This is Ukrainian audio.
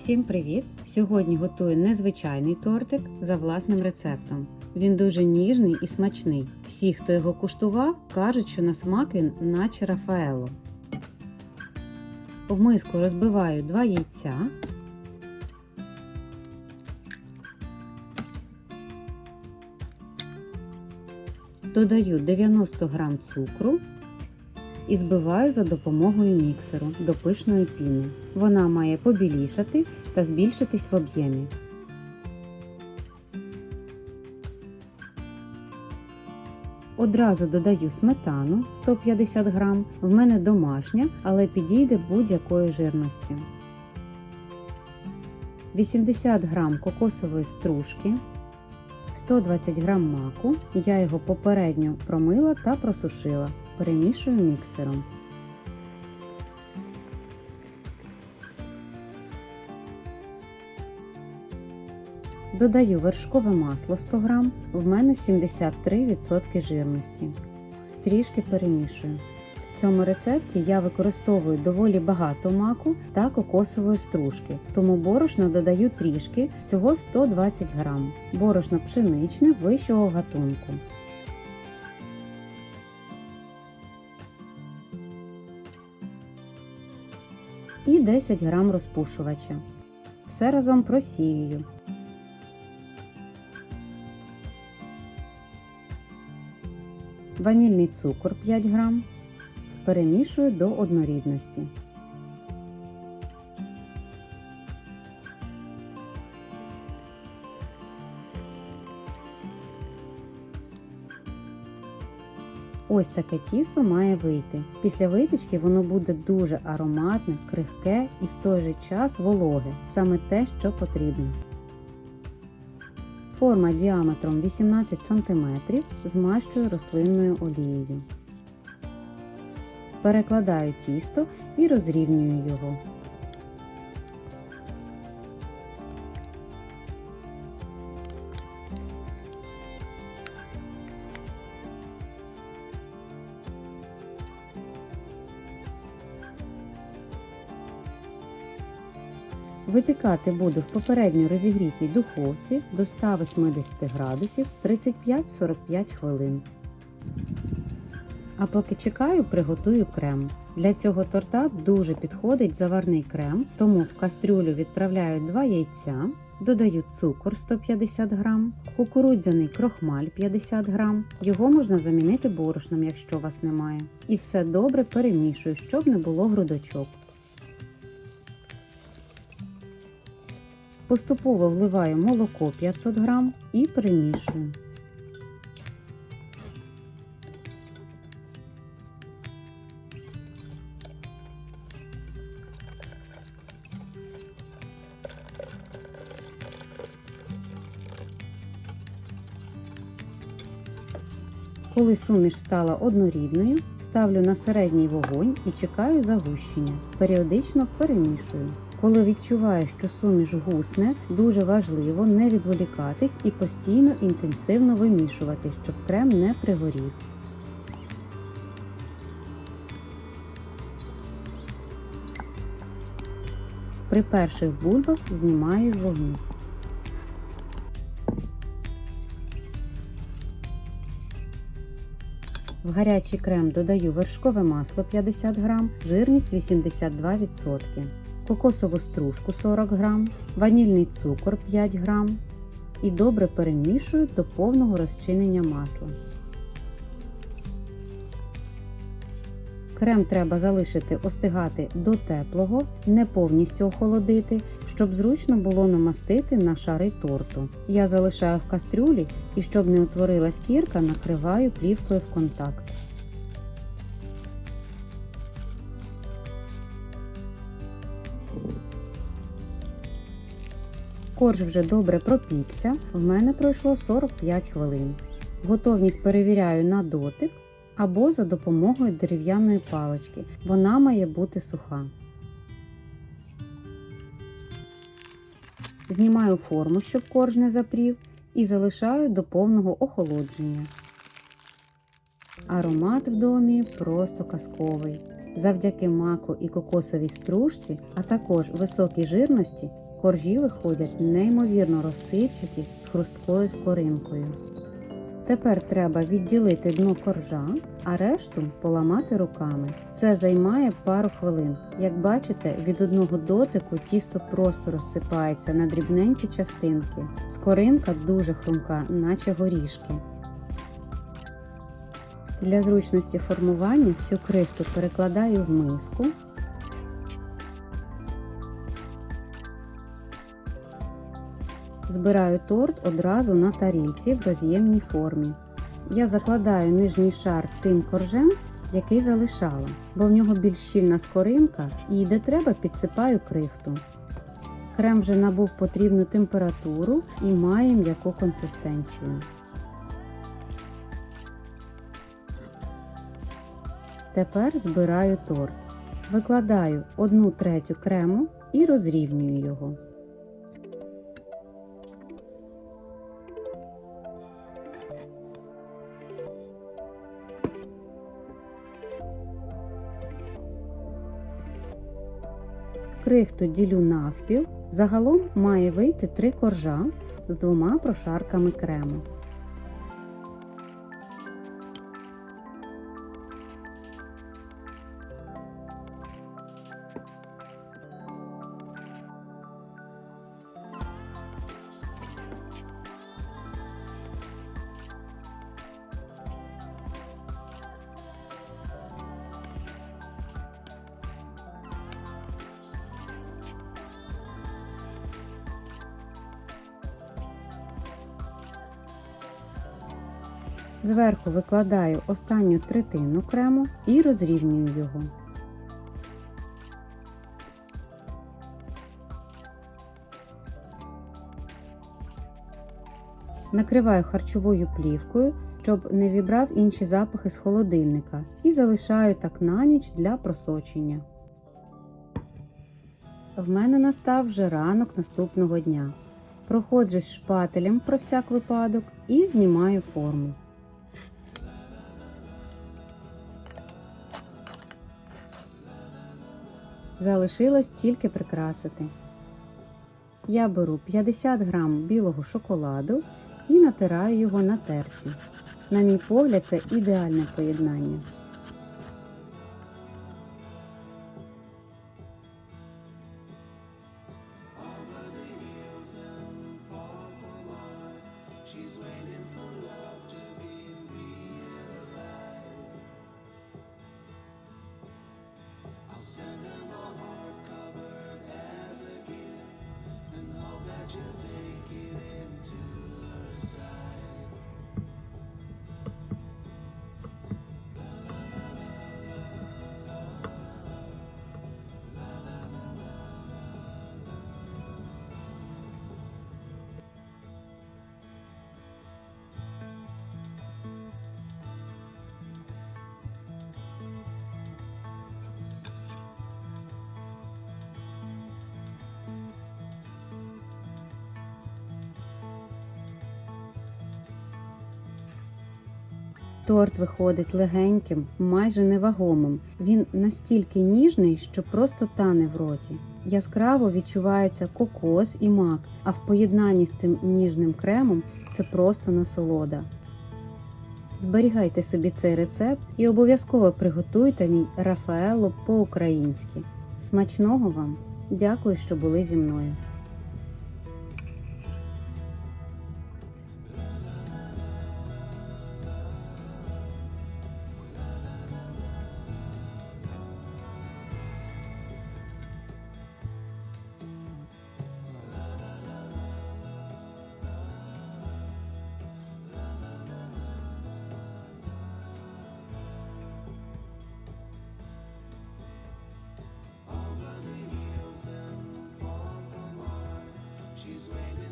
Всім привіт! Сьогодні готую незвичайний тортик за власним рецептом. Він дуже ніжний і смачний. Всі, хто його куштував, кажуть, що на смак він наче Рафаело. В миску розбиваю 2 яйця. Додаю 90 г цукру і збиваю за допомогою міксеру до пишної піни. Вона має побілішати та збільшитись в об'ємі. Одразу додаю сметану 150 г. В мене домашня, але підійде будь-якої жирності. 80 г кокосової стружки, 120 г маку. Я його попередньо промила та просушила. Перемішую міксером. Додаю вершкове масло 100 г, в мене 73% жирності. Трішки перемішую. В цьому рецепті я використовую доволі багато маку та кокосової стружки, тому борошна додаю трішки, всього 120 г. Борошно пшеничне вищого гатунку. І 10 грам розпушувача. Все разом просіюю. Ванільний цукор 5 г. Перемішую до однорідності. Ось таке тісто має вийти. Після випічки воно буде дуже ароматне, крихке і в той же час вологе. Саме те, що потрібно. Форма діаметром 18 см змащую рослинною олією. Перекладаю тісто і розрівнюю його. Випікати буду в попередньо розігрітій духовці до 180 градусів 35-45 хвилин. А поки чекаю, приготую крем. Для цього торта дуже підходить заварний крем, тому в кастрюлю відправляю 2 яйця, додаю цукор 150 г, кукурудзяний крохмаль 50 г. Його можна замінити борошном, якщо у вас немає. І все добре перемішую, щоб не було грудочок. Поступово вливаю молоко 500 г і перемішую. Коли суміш стала однорідною, ставлю на середній вогонь і чекаю загущення. Періодично перемішую. Коли відчуваю, що суміш гусне, дуже важливо не відволікатись і постійно інтенсивно вимішувати, щоб крем не пригорів. При перших бульбах знімаю з вогню. В гарячий крем додаю вершкове масло 50 г, жирність 82%, кокосову стружку 40 г, ванільний цукор 5 г і добре перемішую до повного розчинення масла. Крем треба залишити остигати до теплого, не повністю охолодити, щоб зручно було намастити на шари торту. Я залишаю в кастрюлі і щоб не утворилась кірка, накриваю плівкою в контакт. Корж вже добре пропікся, в мене пройшло 45 хвилин. Готовність перевіряю на дотик або за допомогою дерев'яної палички. Вона має бути суха. Знімаю форму, щоб корж не запрів, і залишаю до повного охолодження. Аромат в домі просто казковий. Завдяки маку і кокосовій стружці, а також високій жирності, Коржі виходять неймовірно розсипчаті з хрусткою скоринкою. Тепер треба відділити дно коржа, а решту поламати руками. Це займає пару хвилин. Як бачите, від одного дотику тісто просто розсипається на дрібненькі частинки. Скоринка дуже хрумка, наче горішки. Для зручності формування всю крихту перекладаю в миску. Збираю торт одразу на тарілці в роз'ємній формі. Я закладаю нижній шар тим коржем, який залишала, бо в нього більш щільна скоринка і де треба підсипаю крихту. Крем вже набув потрібну температуру і має м'яку консистенцію. Тепер збираю торт. Викладаю 1 третю крему і розрівнюю його. Крихту ділю навпіл. Загалом має вийти три коржа з двома прошарками крему. Зверху викладаю останню третину крему і розрівнюю його. Накриваю харчовою плівкою, щоб не вібрав інші запахи з холодильника, і залишаю так на ніч для просочення. В мене настав вже ранок наступного дня. Проходжусь шпателем про всяк випадок і знімаю форму. Залишилось тільки прикрасити. Я беру 50 грам білого шоколаду і натираю його на терці. На мій погляд, це ідеальне поєднання. Торт виходить легеньким, майже невагомим. Він настільки ніжний, що просто тане в роті. Яскраво відчувається кокос і мак, а в поєднанні з цим ніжним кремом це просто насолода. Зберігайте собі цей рецепт і обов'язково приготуйте мій Рафаелло по-українськи. Смачного вам! Дякую, що були зі мною. is waiting.